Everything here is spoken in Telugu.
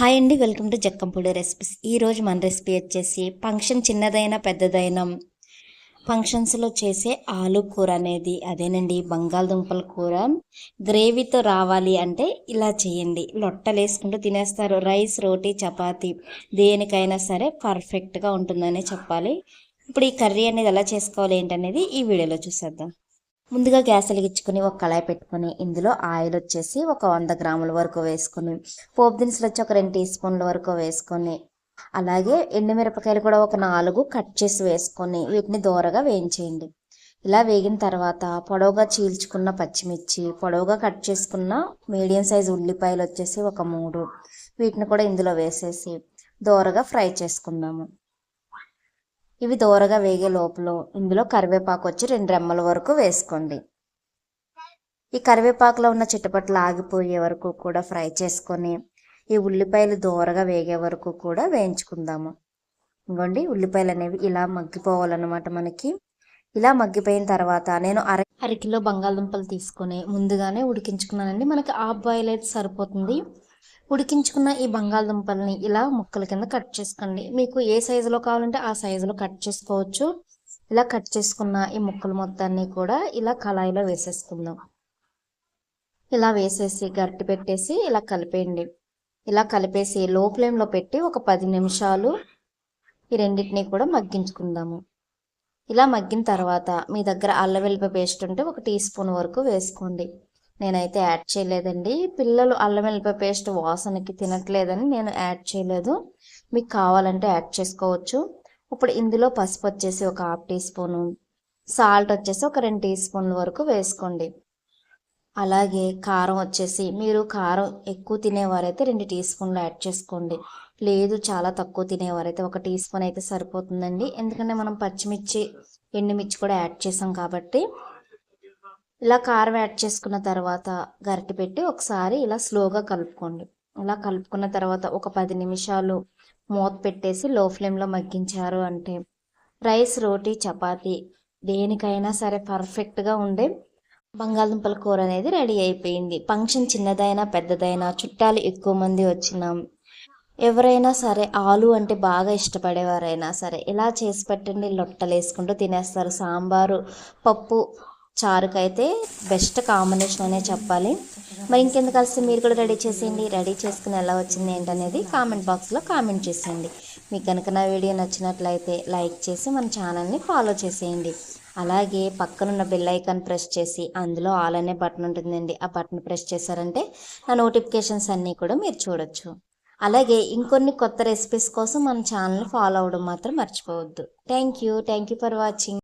హాయ్ అండి వెల్కమ్ టు జక్కంపూడి రెసిపీస్ ఈరోజు మన రెసిపీ వచ్చేసి ఫంక్షన్ చిన్నదైనా పెద్దదైనా ఫంక్షన్స్లో చేసే ఆలు కూర అనేది అదేనండి బంగాళదుంపల కూర. గ్రేవీతో రావాలి అంటే ఇలా చేయండి. లొట్టలు వేసుకుంటూ తినేస్తారు. రైస్ రోటీ చపాతీ దేనికైనా సరే పర్ఫెక్ట్గా ఉంటుందనే చెప్పాలి. ఇప్పుడు ఈ కర్రీ అనేది ఎలా చేసుకోవాలి ఏంటనేది ఈ వీడియోలో చూసేద్దాం. ముందుగా గ్యాస్ వెలిగించుకొని ఒక కళాయి పెట్టుకొని ఇందులో ఆయిల్ వచ్చేసి ఒక వంద గ్రాముల వరకు వేసుకొని పోపు దినుసులు వచ్చి ఒక రెండు టీ స్పూన్ల వరకు వేసుకొని అలాగే ఎండుమిరపకాయలు కూడా ఒక నాలుగు కట్ చేసి వేసుకొని వీటిని దూరగా వేయించేయండి. ఇలా వేగిన తర్వాత పొడవుగా చీల్చుకున్న పచ్చిమిర్చి పొడవుగా కట్ చేసుకున్న మీడియం సైజ్ ఉల్లిపాయలు వచ్చేసి ఒక మూడు వీటిని కూడా ఇందులో వేసేసి దూరగా ఫ్రై చేసుకుందాము. ఇవి దూరగా వేగే లోపల ఇందులో కరివేపాకు వచ్చి రెండు రెమ్మల వరకు వేసుకోండి. ఈ కరివేపాకులో ఉన్న చిట్టపట్లు ఆగిపోయే వరకు కూడా ఫ్రై చేసుకొని ఈ ఉల్లిపాయలు దూరగా వేగే వరకు కూడా వేయించుకుందాము. ఇంకోండి ఉల్లిపాయలు అనేవి ఇలా మగ్గిపోవాలన్నమాట మనకి. ఇలా మగ్గిపోయిన తర్వాత నేను అర అరకిలో బంగాళదుంపలు తీసుకొని ముందుగానే ఉడికించుకున్నానండి. మనకి ఆ బాయిల్ అయితే సరిపోతుంది. ఉడికించుకున్న ఈ బంగాళదుంపల్ని ఇలా ముక్కల కింద కట్ చేసుకోండి. మీకు ఏ సైజులో కావాలంటే ఆ సైజులో కట్ చేసుకోవచ్చు. ఇలా కట్ చేసుకున్న ఈ ముక్కలు మొత్తాన్ని కూడా ఇలా కళాయిలో వేసేసుకుందాం. ఇలా వేసేసి గట్టి పెట్టేసి ఇలా కలిపేయండి. ఇలా కలిపేసి లో ఫ్లేమ్లో పెట్టి ఒక పది నిమిషాలు ఈ రెండింటిని కూడా మగ్గించుకుందాము. ఇలా మగ్గిన తర్వాత మీ దగ్గర అల్లం వెల్లిపాయ పేస్ట్ ఉంటే ఒక టీ స్పూన్ వరకు వేసుకోండి. నేనైతే యాడ్ చేయలేదండి. పిల్లలు అల్లం వెల్లిపాయ పేస్ట్ వాసనకి తినట్లేదని నేను యాడ్ చేయలేదు. మీకు కావాలంటే యాడ్ చేసుకోవచ్చు. ఇప్పుడు ఇందులో పసుపు వచ్చేసి ఒక హాఫ్ టీ స్పూను సాల్ట్ వచ్చేసి ఒక రెండు టీ స్పూన్ల వరకు వేసుకోండి. అలాగే కారం వచ్చేసి మీరు కారం ఎక్కువ తినేవారైతే రెండు టీ స్పూన్లు యాడ్ చేసుకోండి. లేదు చాలా తక్కువ తినేవారైతే ఒక టీ స్పూన్ అయితే సరిపోతుందండి. ఎందుకంటే మనం పచ్చిమిర్చి ఎండుమిర్చి కూడా యాడ్ చేసాం కాబట్టి ఇలా కారం యాడ్ చేసుకున్న తర్వాత గరిటె పెట్టి ఒకసారి ఇలా స్లోగా కలుపుకోండి. ఇలా కలుపుకున్న తర్వాత ఒక పది నిమిషాలు మూత పెట్టేసి లో ఫ్లేమ్లో మగ్గించారు అంటే రైస్ రోటీ చపాతీ దేనికైనా సరే పర్ఫెక్ట్గా ఉండే బంగాళదుంపల కూర అనేది రెడీ అయిపోయింది. ఫంక్షన్ చిన్నదైనా పెద్దదైనా చుట్టాలు ఎక్కువ మంది వచ్చినాం ఎవరైనా సరే ఆలు అంటే బాగా ఇష్టపడేవారైనా సరే ఇలా చేసి పెట్టండి. లొట్టలు వేసుకుంటూ తినేస్తారు. సాంబారు పప్పు చారుకైతే బెస్ట్ కాంబినేషన్ అనే చెప్పాలి. మరి ఇంకెందుకు కలిసి మీరు కూడా రెడీ చేసేయండి. రెడీ చేసుకుని ఎలా వచ్చింది ఏంటనేది కామెంట్ బాక్స్లో కామెంట్ చేసేయండి. మీకు కనుక నా వీడియో నచ్చినట్లయితే లైక్ చేసి మన ఛానల్ని ఫాలో చేసేయండి. అలాగే పక్కనున్న బెల్ ఐకాన్ ప్రెస్ చేసి అందులో ఆల్ అనే బటన్ ఉంటుందండి. ఆ బటన్ ప్రెస్ చేశారంటే నా నోటిఫికేషన్స్ అన్నీ కూడా మీరు చూడొచ్చు. అలాగే ఇంకొన్ని కొత్త రెసిపీస్ కోసం మన ఛానల్ని ఫాలో అవ్వడం మాత్రం మర్చిపోవద్దు. Thank you. Thank you for watching.